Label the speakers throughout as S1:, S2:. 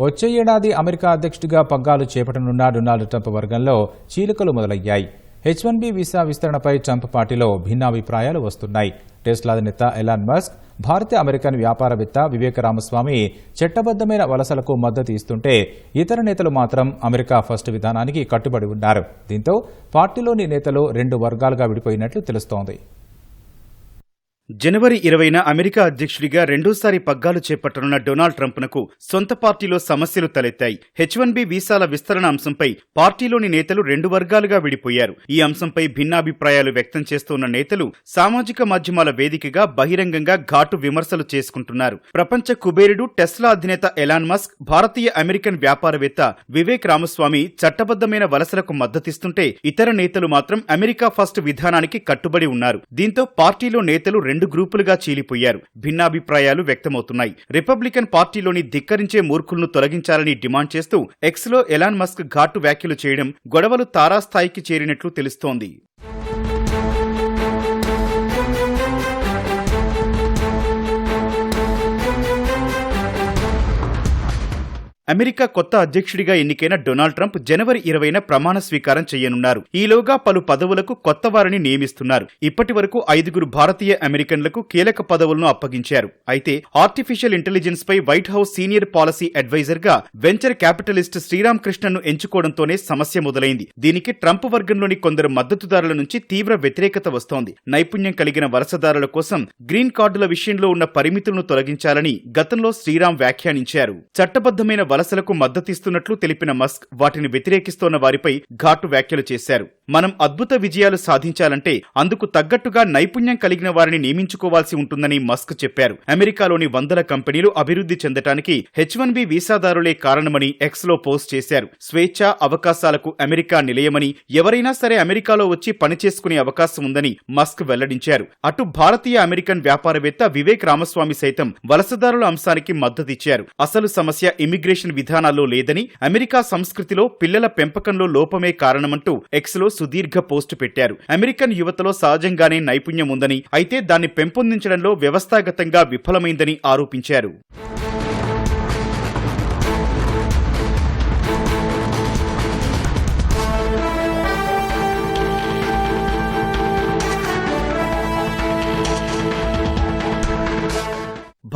S1: వచ్చే ఏడాది అమెరికా అధ్యక్షుడిగా పగ్గాలు చేపట్టనున్న డొనాల్డ్ ట్రంప్ వర్గంలో చీలికలు మొదలయ్యాయి. హెచ్ వన్ బి వీసా విస్తరణపై ట్రంప్ పార్టీలో భిన్నాభిప్రాయాలు వస్తున్నాయి. టెస్లా అధినేత ఎలాన్ మస్క్ భారతీయ అమెరికన్ వ్యాపారవేత్త వివేక రామస్వామి చట్టబద్దమైన వలసలకు మద్దతు ఇస్తుంటే ఇతర నేతలు మాత్రం అమెరికా ఫస్ట్ విధానానికి కట్టుబడి ఉన్నారు. దీంతో పార్టీలోని నేతలు రెండు వర్గాలుగా విడిపోయినట్లు తెలుస్తోంది.
S2: జనవరి ఇరవైన అమెరికా అధ్యక్షుడిగా రెండోసారి పగ్గాలు చేపట్టనున్న డొనాల్డ్ ట్రంప్నకు సొంత పార్టీలో సమస్యలు తలెత్తాయి. హెచ్ వన్ బి వీసాల విస్తరణ అంశంపై పార్టీలోని నేతలు రెండు వర్గాలుగా విడిపోయారు. ఈ అంశంపై భిన్నాభిప్రాయాలు వ్యక్తం చేస్తున్న నేతలు సామాజిక మాధ్యమాల వేదికగా బహిరంగంగా ఘాటు విమర్శలు చేసుకుంటున్నారు. ప్రపంచ కుబేరుడు టెస్లా అధినేత ఎలాన్ మస్క్ భారతీయ అమెరికన్ వ్యాపారవేత్త వివేక్ రామస్వామి చట్టబద్దమైన వలసలకు మద్దతిస్తుంటే ఇతర నేతలు మాత్రం అమెరికా ఫస్ట్ విధానానికి కట్టుబడి ఉన్నారు. దీంతో పార్టీలో నేతలు రెండు గ్రూపులుగా చీలిపోయారు. భిన్నాభిప్రాయాలు వ్యక్తమవుతున్నాయి. రిపబ్లికన్ పార్టీలోని ధిక్కరించే మూర్ఖులను తొలగించాలని డిమాండ్ చేస్తూ ఎక్స్లో ఎలాన్ మస్క్ ఘాటు వ్యాఖ్యలు చేయడం గొడవలు తారాస్థాయికి చేరినట్లు తెలుస్తోంది. అమెరికా కొత్త అధ్యక్షుడిగా ఎన్నికైన డొనాల్డ్ ట్రంప్ జనవరి ఇరవైన ప్రమాణ స్వీకారం చేయనున్నారు. ఈలోగా పలు పదవులకు కొత్త వారిని నియమిస్తున్నారు. ఇప్పటి వరకు ఐదుగురు భారతీయ అమెరికన్లకు కీలక పదవులను అప్పగించారు. అయితే ఆర్టిఫిషియల్ ఇంటెలిజెన్స్ పై వైట్ హౌస్ సీనియర్ పాలసీ అడ్వైజర్గా వెంచర్ క్యాపిటలిస్ట్ శ్రీరామ్ కృష్ణను ఎంచుకోవడంతోనే సమస్య మొదలైంది. దీనికి ట్రంప్ వర్గంలోని కొందరు మద్దతుదారుల నుంచి తీవ్ర వ్యతిరేకత వస్తోంది. నైపుణ్యం కలిగిన వలసదారుల కోసం గ్రీన్ కార్డుల విషయంలో ఉన్న పరిమితులను తొలగించాలని గతంలో శ్రీరామ్ వ్యాఖ్యానించారు. చట్టబద్దమైన వలసలకు మద్దతిస్తున్నట్లు తెలిపిన మస్క్ వాటిని వ్యతిరేకిస్తోన్న వారిపై ఘాటు వ్యాఖ్యలు చేశారు. మనం అద్భుత విజయాలు సాధించాలంటే అందుకు తగ్గట్టుగా నైపుణ్యం కలిగిన వారిని నియమించుకోవాల్సి ఉంటుందని మస్క్ చెప్పారు. అమెరికాలోని వందల కంపెనీలు అభివృద్ధి చెందటానికి హెచ్ వన్ బి వీసాదారులే కారణమని ఎక్స్లో పోస్ట్ చేశారు. స్వేచ్ఛ అవకాశాలకు అమెరికా నిలయమని ఎవరైనా సరే అమెరికాలో వచ్చి పనిచేసుకునే అవకాశం ఉందని మస్క్ వెల్లడించారు. అటు భారతీయ అమెరికన్ వ్యాపారవేత్త వివేక్ రామస్వామి సైతం వలసదారుల అంశానికి మద్దతిచ్చారు అసలు సమస్య ఇమిగ్రేషన్ విధానాల్లో లేదని అమెరికా సంస్కృతిలో పిల్లల పెంపకంలో లోపమే కారణమంటూ ఎక్స్లో సుదీర్ఘ పోస్టు పెట్టారు. అమెరికన్ యువతలో సహజంగానే నైపుణ్యం ఉందని అయితే దాన్ని పెంపొందించడంలో వ్యవస్థాగతంగా విఫలమైందని ఆరోపించారు.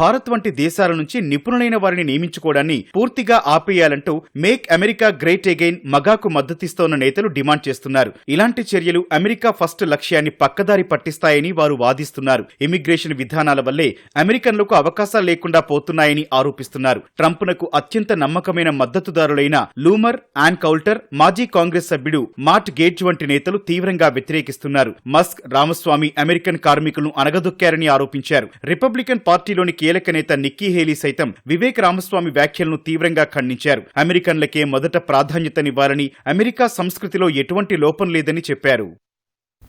S2: భారత్ వంటి దేశాల నుంచి నిపుణులైన వారిని నియమించుకోవడాన్ని పూర్తిగా ఆపేయాలంటూ మేక్ అమెరికా గ్రేట్ అగైన్ మగాకు మద్దతిస్తోన్న నేతలు డిమాండ్ చేస్తున్నారు. ఇలాంటి చర్యలు అమెరికా ఫస్ట్ లక్ష్యాన్ని పక్కదారి పట్టిస్తాయని వారు వాదిస్తున్నారు. ఇమిగ్రేషన్ విధానాల వల్లే అమెరికన్లకు అవకాశాలు లేకుండా పోతున్నాయని ఆరోపిస్తున్నారు. ట్రంప్నకు అత్యంత నమ్మకమైన మద్దతుదారులైన లూమర్ ఆన్ కౌల్టర్ మాజీ కాంగ్రెస్ సభ్యుడు మార్ట్ గేట్జ్ వంటి నేతలు తీవ్రంగా వ్యతిరేకిస్తున్నారు. మస్క్ రామస్వామి అమెరికన్ కార్మికులను అనగదొక్కారని ఆరోపించారు. రిపబ్లికన్ పార్టీలోని కీలక నేత నిక్కీ హేలీ సైతం వివేక్ రామస్వామి వ్యాఖ్యలను తీవ్రంగా ఖండించారు. అమెరికన్లకే మొదట ప్రాధాన్యతనివ్వాలని అమెరికా సంస్కృతిలో ఎటువంటి లోపం లేదని చెప్పారు.